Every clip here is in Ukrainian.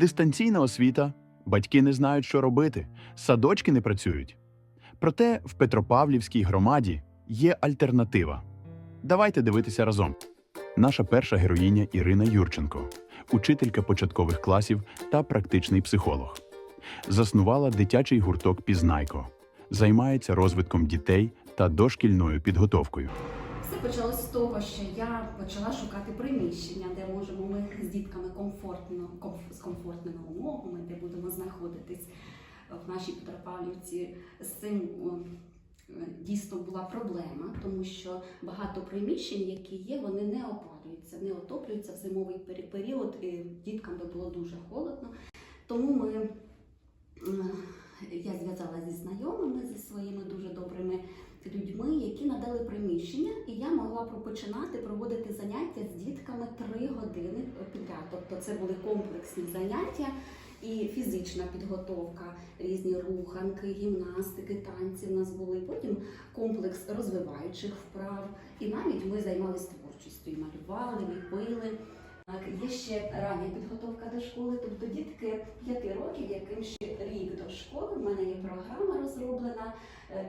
Дистанційна освіта, батьки не знають, що робити, садочки не працюють. Проте в Петропавлівській громаді є альтернатива. Давайте дивитися разом. Наша перша героїня Ірина Юрченко, учителька початкових класів та практичний психолог. Заснувала дитячий гурток Пізнайко, займається розвитком дітей та дошкільною підготовкою. Все почалось з того, що я почала шукати приміщення, де можемо ми з дітками комфортно, комф- з комфортними умовами, де будемо знаходитись в нашій Петропавлівці. З цим дійсно була проблема, тому що багато приміщень, які є, вони не опалюються, не отоплюються в зимовий період, і діткам би було дуже холодно. Тому ми, е, я зв'язалася зі знайомими, зі своїми дуже добрими людьми, які надали приміщення, і я могла починати проводити заняття з дітками три години підряд. Тобто це були комплексні заняття і фізична підготовка, різні руханки, гімнастики, танці в нас були. Потім комплекс розвиваючих вправ. І навіть ми займалися творчістю, і малювали, ліпили. Є ще рання підготовка до школи, тобто дітки 5 років, яким ще рік школи. У мене є програма розроблена е, е,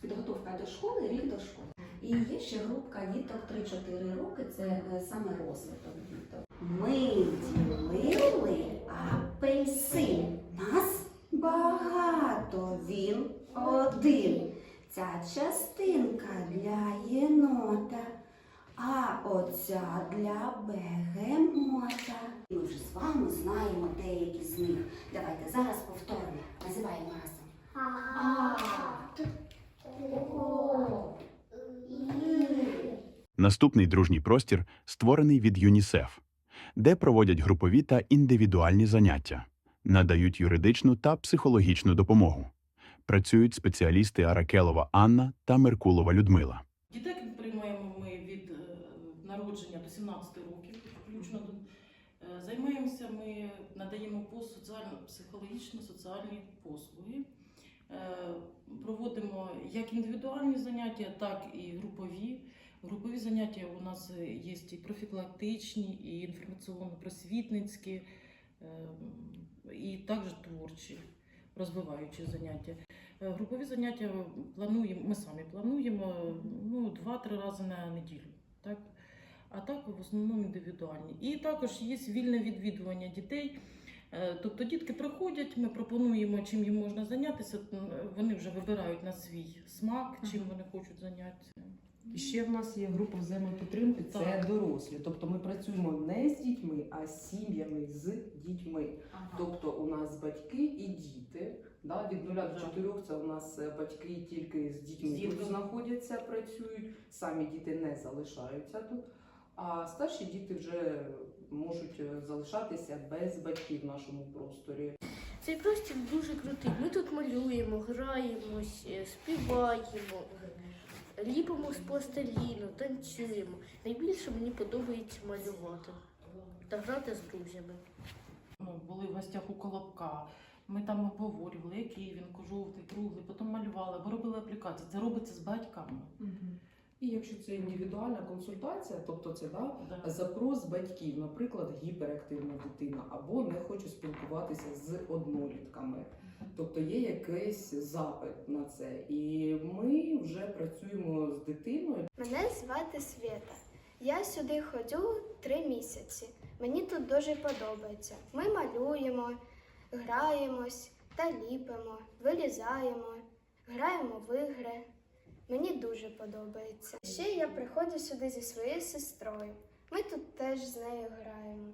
підготовка до школи, рік до школи. І є ще групка діток 3-4 роки, це е, саме розвиток діток. Ми ділили апельсин. Нас багато, він один. Ця частинка для єнота. А оця для бегемота. Ми вже з вами знаємо деякі з них. Давайте зараз повторимо. Називаємо разом. А. О. Наступний дружній простір створений від ЮНІСЕФ, де проводять групові та індивідуальні заняття, надають юридичну та психологічну допомогу. Працюють спеціалісти Аракелова Анна та Меркулова Людмила. Дітей приймаємо народження до 17 років, включно е, займаємося. Ми надаємо пост соціально психологічні соціальні послуги. Е, Проводимо як індивідуальні заняття, так і групові. Групові заняття у нас є і профілактичні, і інформаційно-просвітницькі, е, і також творчі, розвиваючі заняття. Групові заняття плануємо, ми самі плануємо ну, два-три рази на неділю. А так в основному індивідуальні. І також є вільне відвідування дітей. Е, Тобто дітки приходять, ми пропонуємо, чим їм можна зайнятися. Вони вже вибирають на свій смак, чим вони хочуть зайнятися. І ще в нас є група взаємопідтримки, це Так. дорослі. Тобто ми працюємо не з дітьми, а з сім'ями з дітьми. Тобто у нас батьки і діти. Да, від нуля до чотирьох це у нас е, батьки тільки з дітьми тут знаходяться, працюють. Самі діти не залишаються тут. А старші діти вже можуть е, залишатися без батьків в нашому просторі. Цей простір дуже крутий. Ми тут малюємо, граємось, е, співаємо, ліпимо з пластиліну, танцюємо. Найбільше мені подобається малювати та грати з друзями. Ну, були в гостях у Колобка. Ми там обговорювали, який він жовтий, круглий, потім малювали, бо робили аплікації. Це робиться з батьками. І якщо це індивідуальна консультація, тобто це да, Да. запрос батьків, наприклад, гіперактивна дитина або не хоче спілкуватися з однолітками. Тобто є якийсь запит на це. І ми вже працюємо з дитиною. Мене звати Свята. Я сюди ходжу три місяці. Мені тут дуже подобається. Ми малюємо, граємось та ліпимо, вилізаємо, граємо в ігри. Мені дуже подобається. Ще я приходжу сюди зі своєю сестрою. Ми тут теж з нею граємо.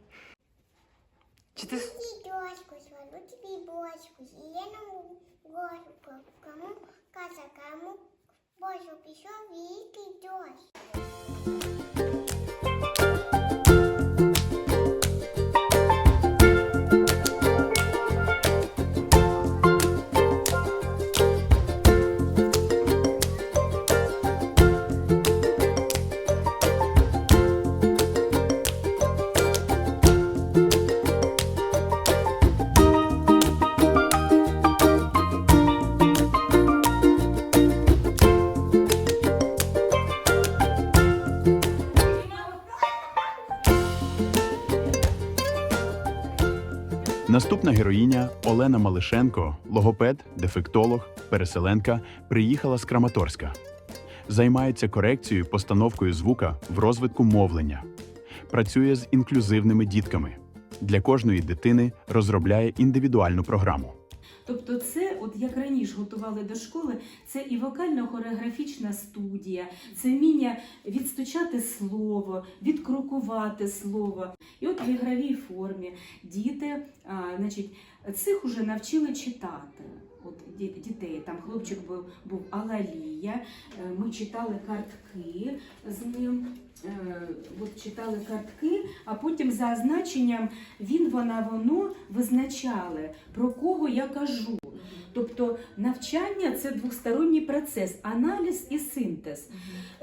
Чи ти дочку свою, тобі бочку, зелену горку, кому каза, кому бочку пішов великий дощ. Наступна героїня Олена Малишенко, логопед, дефектолог, переселенка, приїхала з Краматорська. Займається корекцією, постановкою звука в розвитку мовлення. Працює з інклюзивними дітками. Для кожної дитини розробляє індивідуальну програму. Тобто, це, от як раніше готували до школи, це і вокально-хореографічна студія, це вміння відстучати слово, відкрокувати слово. І от в ігровій формі діти, а, значить, цих уже навчили читати. Дітей, там хлопчик був, був Алалія, е, ми читали картки з ним, е, от читали картки, а потім за означенням він, вона, воно визначали, про кого я кажу. Тобто навчання це двосторонній процес, аналіз і синтез.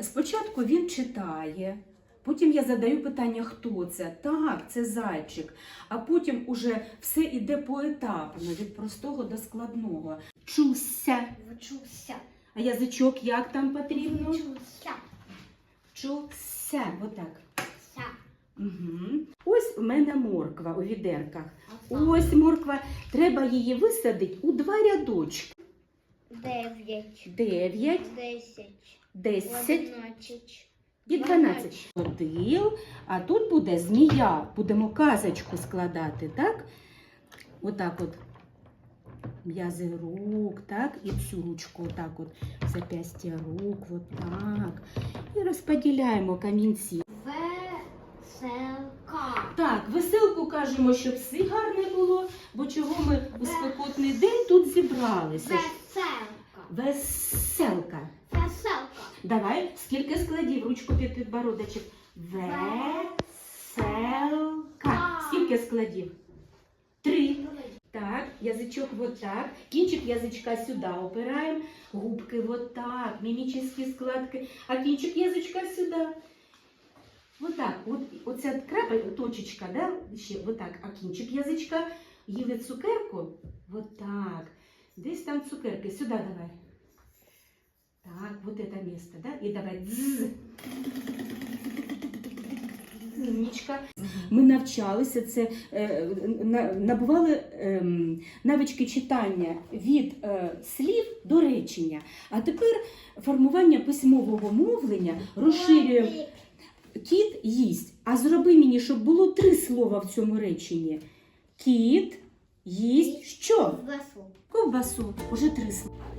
Спочатку він читає, потім я задаю питання, хто це? Так, це зайчик. А потім уже все йде поетапно, від простого до складного. Чуся. Вчуся. А язичок як там потрібно? Вчуся. Чуся. Отак. Ся. Угу. Ось у мене морква у відерках. Ось морква. Треба її висадити у два рядочки. Дев'ять. Дев'ять, Десять. десять Одинадцять. і дванадцять. Ходил, а тут буде змія. Будемо казочку складати, так? Отак от. М'язи рук, так? І цю ручку отак от. Запястя рук, отак. І розподіляємо камінці. Веселка. Так, веселку кажемо, щоб все гарне було, бо чого ми у спекотний день тут зібралися. Веселка. Веселка. Веселка. Давай, скільки складів ручку під підбородочок? Веселка. Скільки складів? Три. Так, язичок вот так. Кінчик язичка сюди опираємо. Губки вот так. Мімічні складки. А кінчик язичка сюди. Вот так. От, оця крапель, точечка, да? Ще вот так. А кінчик язичка. Їли цукерку. Вот так. Десь там цукерки. Сюди давай. Так, вот это место, да? И давай дзз. Умнічка. Ми навчалися це, е, набували ем, навички читання від е, слів до речення. А тепер формування письмового мовлення розширюємо. Кіт їсть. А зроби мені, щоб було три слова в цьому реченні. Кіт їсть що? Весу. Ковбасу. Уже три слова.